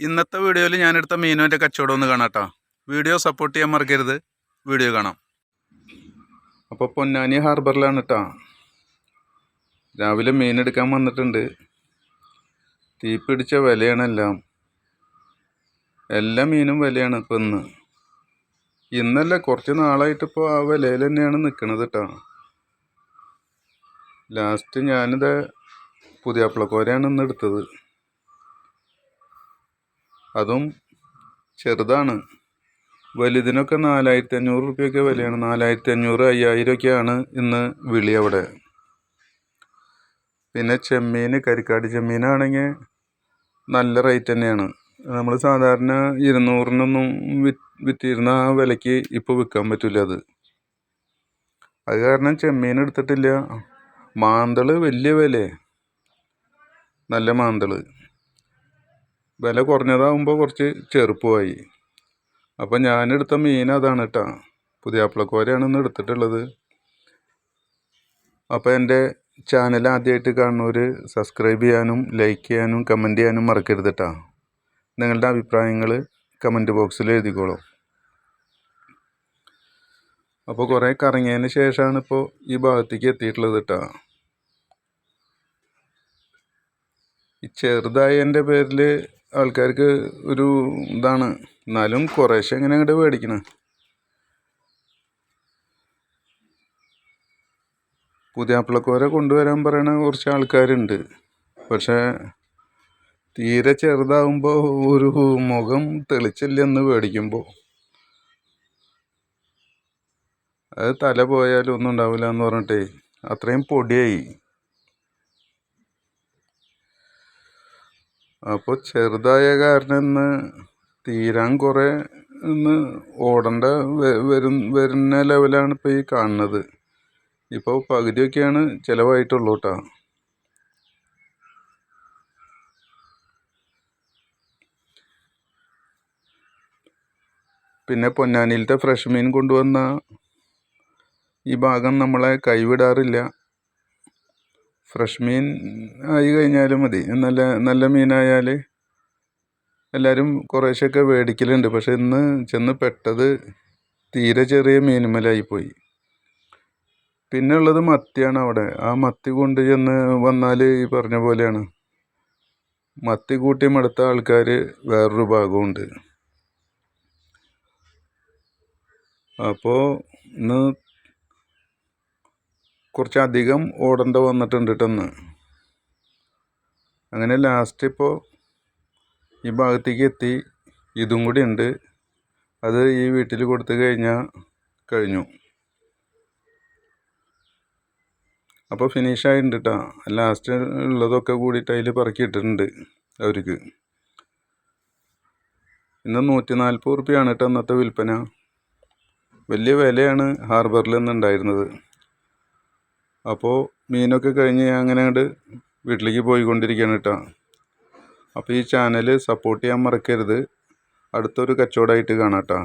ഇന്നത്തെ വീഡിയോയിൽ ഞാൻ എടുത്ത മീനുവിന്റെ കച്ചവടം ഒന്ന് കാണാം കേട്ടോ. വീഡിയോ സപ്പോർട്ട് ചെയ്യാൻ മറക്കരുത്. വീഡിയോ കാണാം. അപ്പോൾ പൊന്നാനി ഹാർബറിലാണ് കേട്ടോ. രാവിലെ മീനെടുക്കാൻ വന്നിട്ടുണ്ട്. തീ പിടിച്ച വിലയാണ് എല്ലാം. എല്ലാ മീനും വിലയാണ് ഇപ്പം ഇന്ന്. ഇന്നല്ല കുറച്ച് നാളായിട്ടിപ്പോൾ ആ വിലയിൽ തന്നെയാണ് നിൽക്കുന്നത് കേട്ടോ. ലാസ്റ്റ് ഞാനിത് പുതിയാപ്പിളക്കോരയാണ് ഇന്ന് എടുത്തത്. അതും ചെറുതാണ്. വലുതിനൊക്കെ നാലായിരത്തി അഞ്ഞൂറ് റുപ്യൊക്കെ വിലയാണ്. നാലായിരത്തി അഞ്ഞൂറ് അയ്യായിരമൊക്കെയാണ് ഇന്ന് വിളി അവിടെ. പിന്നെ ചെമ്മീൻ കരിക്കാട് ചെമ്മീനാണെങ്കിൽ നല്ല റേറ്റ് തന്നെയാണ്. നമ്മൾ സാധാരണ ഇരുന്നൂറിനൊന്നും വിറ്റിരുന്ന ആ വിലയ്ക്ക് ഇപ്പോൾ വിൽക്കാൻ പറ്റില്ല അത്. അത് കാരണം ചെമ്മീൻ എടുത്തിട്ടില്ല. മാന്തൾ വലിയ വില നല്ല മാന്തൾ വില കുറഞ്ഞതാകുമ്പോൾ കുറച്ച് ചെറുപ്പമായി അപ്പം ഞാനെടുത്ത മീൻ അതാണ് കേട്ടോ പുതിയാപ്പിളക്കോരയാണ് ഇന്ന് എടുത്തിട്ടുള്ളത്. അപ്പോൾ എന്റെ ചാനൽ ആദ്യമായിട്ട് കാണുന്നവർ സബ്സ്ക്രൈബ് ചെയ്യാനും ലൈക്ക് ചെയ്യാനും കമന്റ് ചെയ്യാനും മറക്കരുത് കേട്ടോ നിങ്ങളുടെ അഭിപ്രായങ്ങൾ കമന്റ് ബോക്സിൽ എഴുതിക്കോളൂ. അപ്പോൾ കുറേ കറങ്ങിയതിന് ശേഷമാണ് ഇപ്പോൾ ഈ ഭാഗത്തേക്ക് എത്തിയിട്ടുള്ളത് കേട്ടോ ഈ ചെറുതായതിന്റെ പേരിൽ ആൾക്കാർക്ക് ഒരു ഇതാണ്. എന്നാലും കുറേശ്ശെ എങ്ങനെ അങ്ങോട്ട് മേടിക്കണം പുതിയാപ്പിളക്കോര കൊണ്ടുവരാൻ പറയണ കുറച്ച് ആൾക്കാരുണ്ട്. പക്ഷേ തീരെ ചെറുതാവുമ്പോൾ ഒരു മുഖം തെളിച്ചില്ലെന്ന് മേടിക്കുമ്പോൾ അത് തല പോയാലും ഒന്നും ഉണ്ടാവില്ല എന്ന് പറഞ്ഞിട്ടേ അത്രയും പൊടിയായി. അപ്പോൾ ചെറുതായ കാരണം ഇന്ന് തീരാൻ കുറേ ഇന്ന് ഓടേണ്ട വരും വരുന്ന ലെവലാണ് ഇപ്പോൾ ഈ കാണുന്നത്. ഇപ്പോൾ പകുതിയൊക്കെയാണ് ചിലവായിട്ടുള്ളൂ കേട്ടോ. പിന്നെ പൊന്നാനിയിലത്തെ ഫ്രഷ് മീൻ കൊണ്ടുവന്ന ഈ ഭാഗം നമ്മളെ കൈവിടാറില്ല. ഫ്രഷ് മീൻ ആയി കഴിഞ്ഞാലും മതി. നല്ല നല്ല മീനായാൽ എല്ലാവരും കുറേശ്ശെയൊക്കെ മേടിക്കലുണ്ട് പക്ഷെ ഇന്ന് ചെന്ന് പെട്ടത് തീരെ ചെറിയ മീനുമലായിപ്പോയി പിന്നെ ഉള്ളത് മത്തിയാണ് അവിടെ. ആ മത്തി കൊണ്ട് ചെന്ന് വന്നാൽ ഈ പറഞ്ഞ പോലെയാണ്. മത്തി കൂട്ടി മടുത്ത ആൾക്കാർ വേറൊരു ഭാഗമുണ്ട് അപ്പോൾ ഇന്ന് കുറച്ചധികം ഓടേണ്ട വന്നിട്ടുണ്ട് കേട്ടെന്ന് അങ്ങനെ ലാസ്റ്റ് ഇപ്പോൾ ഈ ഭാഗത്തേക്ക് എത്തി. ഇതും കൂടി ഉണ്ട്. അത് ഈ വീട്ടിൽ കൊടുത്തു കഴിഞ്ഞാൽ കഴിഞ്ഞു. അപ്പോൾ ഫിനിഷ് ആയിട്ടുണ്ട് കേട്ടോ ലാസ്റ്റ് ഉള്ളതൊക്കെ കൂടിയിട്ട് അതിൽ പറക്കിയിട്ടുണ്ട് അവർക്ക്. ഇന്ന് നൂറ്റി നാൽപ്പത് റുപ്യാണ് കേട്ടോ അന്നത്തെ വിൽപ്പന. വലിയ വിലയാണ് ഹാർബറിൽ നിന്നുണ്ടായിരുന്നത്. അപ്പോൾ മീനൊക്കെ കഴിഞ്ഞ് ഞാൻ അങ്ങനെ അങ്ങോട്ട് വീട്ടിലേക്ക് പോയിക്കൊണ്ടിരിക്കുകയാണ് കേട്ടോ അപ്പോൾ ഈ ചാനൽ സപ്പോർട്ട് ചെയ്യാൻ മറക്കരുത്. അടുത്തൊരു കച്ചവടമായിട്ട് കാണാം കേട്ടോ